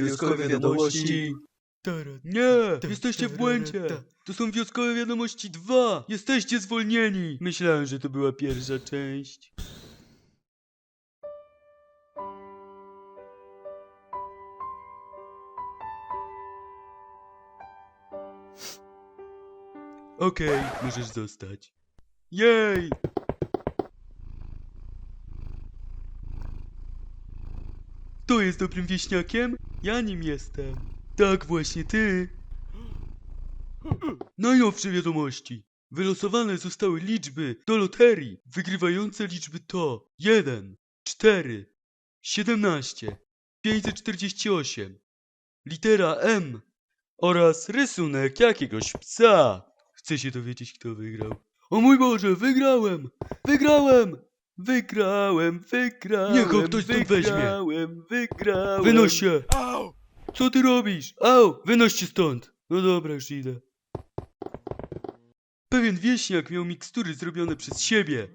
Wioskowe wiadomości. Nie, jesteście w błędzie. To są wioskowe wiadomości 2. Jesteście zwolnieni. Myślałem, że to była pierwsza część. Okej, możesz zostać. Jej! Kto jest dobrym wieśniakiem? Ja nim jestem. Tak, właśnie ty. Najnowsze wiadomości. Wylosowane zostały liczby do loterii. Wygrywające liczby to 1, 4, 17, 548, litera M oraz rysunek jakiegoś psa. Chcę się dowiedzieć, kto wygrał. O mój Boże, wygrałem! Wygrałem! Wygrałem, wygrałem. Niech go ktoś stąd weźmie. Wygrałem, wygrałem. Wynoś się! Au! Co ty robisz? Au! Wynoś się stąd! No dobra, już idę. Pewien wieśniak miał mikstury zrobione przez siebie.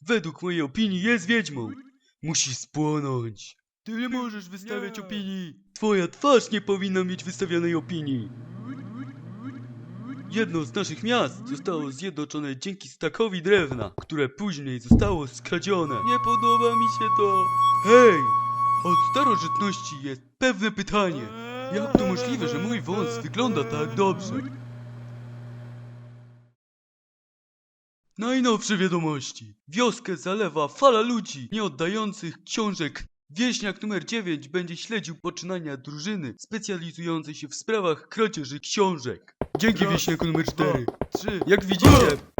Według mojej opinii jest wiedźmą. Musi spłonąć. Ty nie możesz wystawiać opinii. Twoja twarz nie powinna mieć wystawionej opinii. Jedno z naszych miast zostało zjednoczone dzięki stakowi drewna, które później zostało skradzione. Nie podoba mi się to. Hej! Od starożytności jest pewne pytanie. Jak to możliwe, że mój wąs wygląda tak dobrze? Najnowsze wiadomości. Wioskę zalewa fala ludzi nie oddających książek. Wieśniak numer 9 będzie śledził poczynania drużyny specjalizującej się w sprawach kradzieży książek. Dzięki Raz, wieśniaku numer 4. Trzy. Jak widzicie,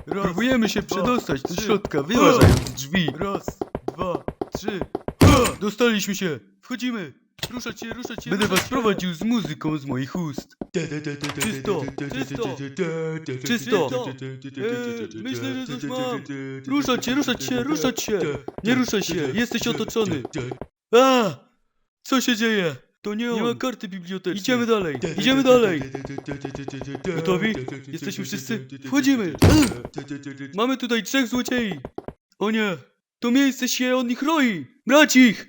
Raz, próbujemy się dwa, przedostać do trzy. środka, wyważając drzwi. Raz, dwa, trzy. Dostaliśmy się! Wchodzimy! Ruszać się, ruszać się! Będę was prowadził z muzyką z moich ust. Czysto! Czysto! Czysto! Eee, myślę, że coś mam. Ruszać się, ruszać się, ruszać się! Nie ruszaj się, jesteś otoczony! A! Co się dzieje? To nie on. Nie ma karty bibliotecznej. Idziemy dalej, idziemy dalej! Gotowi? Jesteśmy wszyscy? Wchodzimy! Mamy tutaj trzech złodziei! O nie! To miejsce się od nich roi! Brać ich!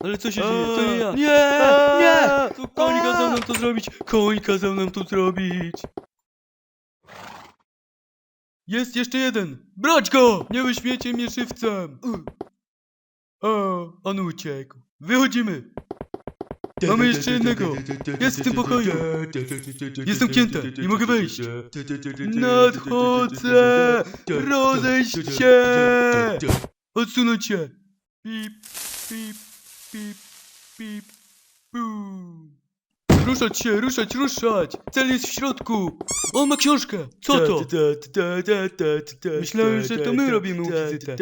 Ale co się dzieje? To nie ja! Nie! Nie! To koń kazał nam to zrobić! Koń kazał nam to zrobić! Jest jeszcze jeden! Brać go! Nie wyśmiecie mnie żywcem! O, on uciekł. Wychodzimy! Mamy jeszcze jednego! Jest w tym pokoju! Jest zamknięte! Nie mogę wejść! Nadchodzę! Rozejść się! Odsunąć się! Pip, pip, pip, pip, pum. Ruszać się, ruszać, ruszać! Cel jest w środku! On ma książkę! Co to? Myślałem, że to my robimy wizytę.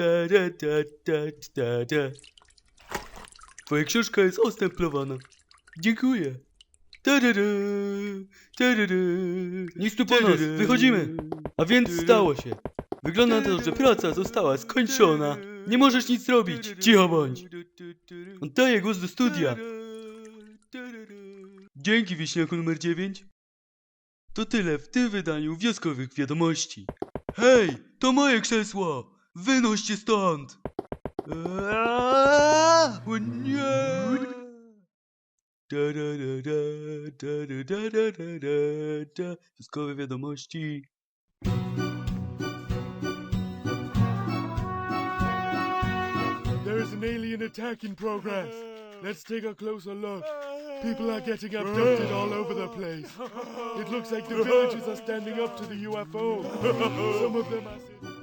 Twoja książka jest ostemplowana. Dziękuję. Tarara, tarara, Nic tu po nas, wychodzimy. A więc stało się. Wygląda na to, że praca została skończona. Nie możesz nic zrobić. Cicho bądź. Oddaję głos do studia. Dzięki, wieśniaku numer 9. To tyle w tym wydaniu wioskowych wiadomości. Hej, to moje krzesło! Wynoście stąd! O nie! Wioskowe wiadomości. There is an alien attack in progress. Let's take a closer look. People are getting abducted all over the place. It looks like the villagers are standing up to the UFO. Some of them are.